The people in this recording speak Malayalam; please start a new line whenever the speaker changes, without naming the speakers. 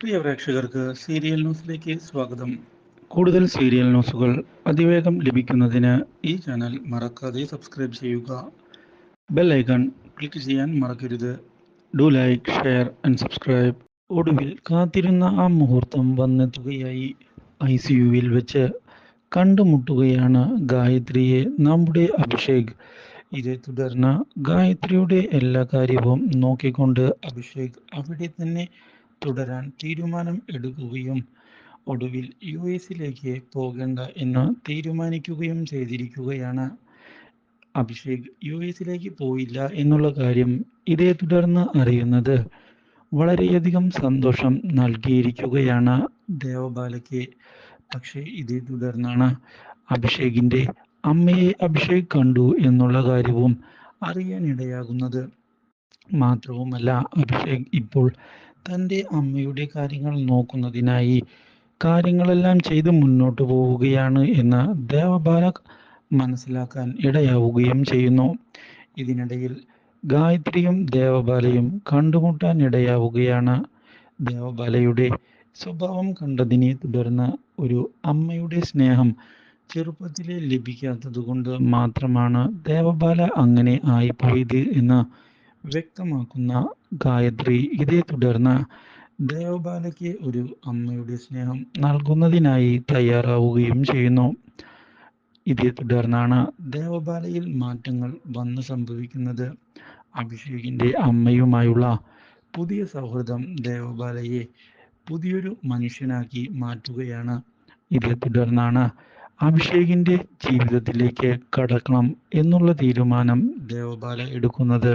പ്രിയ പ്രേക്ഷകർക്ക് സീരിയൽ ന്യൂസിലേക്ക് സ്വാഗതം. കൂടുതൽ സീരിയൽ ന്യൂസുകൾ അതിവേഗം ലഭിക്കുന്നതിന് ഈ ചാനൽ മറക്കാതെ സബ്സ്ക്രൈബ് ചെയ്യുക. ബെൽ ഐക്കൺ ക്ലിക്ക് ചെയ്യാൻ മറക്കരുത്. Do like share and subscribe. ഒടുവിൽ കാത്തിരുന്ന ആ മുഹൂർത്തം വന്നെത്തുകയായി ഐ സി യുവിൽ വെച്ച് കണ്ടുമുട്ടുകയാണ് ഗായത്രിയെ. നമ്മുടെ അഭിഷേക്. ഇതേ തുടർന്ന് ഗായത്രിയുടെ എല്ലാ കാര്യവും നോക്കിക്കൊണ്ട് അഭിഷേക് അവിടെ തന്നെ തുടരാൻ തീരുമാനം എടുക്കുകയും ഒടുവിൽ യു എസിലേക്ക് പോകേണ്ട എന്ന് തീരുമാനിക്കുകയും ചെയ്തിരിക്കുകയാണ്. അഭിഷേക് യു എസിലേക്ക് പോയില്ല എന്നുള്ള കാര്യം ഇതേ തുടർന്ന് അറിയുന്നത് വളരെയധികം സന്തോഷം നൽകിയിരിക്കുകയാണ് ദേവബാലയ്ക്ക്. പക്ഷേ ഇതേ തുടർന്നാണ് അഭിഷേകിന്റെ അമ്മയെ അഭിഷേക് കണ്ടു എന്നുള്ള കാര്യവും അറിയാനിടയാകുന്നത്. മാത്രവുമല്ല അഭിഷേക് ഇപ്പോൾ തന്റെ അമ്മയുടെ കാര്യങ്ങൾ നോക്കുന്നതിനായി കാര്യങ്ങളെല്ലാം ചെയ്ത് മുന്നോട്ട് പോവുകയാണ് എന്ന് ദേവബാല മനസ്സിലാക്കാൻ ഇടയാവുകയും ചെയ്യുന്നു. ഇതിനിടയിൽ ഗായത്രിയും ദേവബാലയും കണ്ടുമുട്ടാൻ ഇടയാവുകയാണ്. ദേവബാലയുടെ സ്വഭാവം കണ്ടതിനെ തുടർന്ന് ഒരു അമ്മയുടെ സ്നേഹം ചെറുപ്പത്തിലെ ലഭിക്കാത്തത് കൊണ്ട് മാത്രമാണ് ദേവബാല അങ്ങനെ ആയിപ്പോയത് എന്ന് വ്യക്തമാക്കുന്ന ഗായത്രി ഇതേ തുടർന്ന് ദേവബാലയ്ക്ക് ഒരു അമ്മയുടെ സ്നേഹം നൽകുന്നതിനായി തയ്യാറാവുകയും ചെയ്യുന്നു. ഇതേ തുടർന്നാണ് ദേവബാലയിൽ മാറ്റങ്ങൾ വന്നു സംഭവിക്കുന്നത്. അഭിഷേകിന്റെ അമ്മയുമായുള്ള പുതിയ സൗഹൃദം ദേവബാലയെ പുതിയൊരു മനുഷ്യനാക്കി മാറ്റുകയാണ്. ഇതേ തുടർന്നാണ് അഭിഷേകിന്റെ ജീവിതത്തിലേക്ക് കടക്കണം എന്നുള്ള തീരുമാനം ദേവബാല എടുക്കുന്നത്.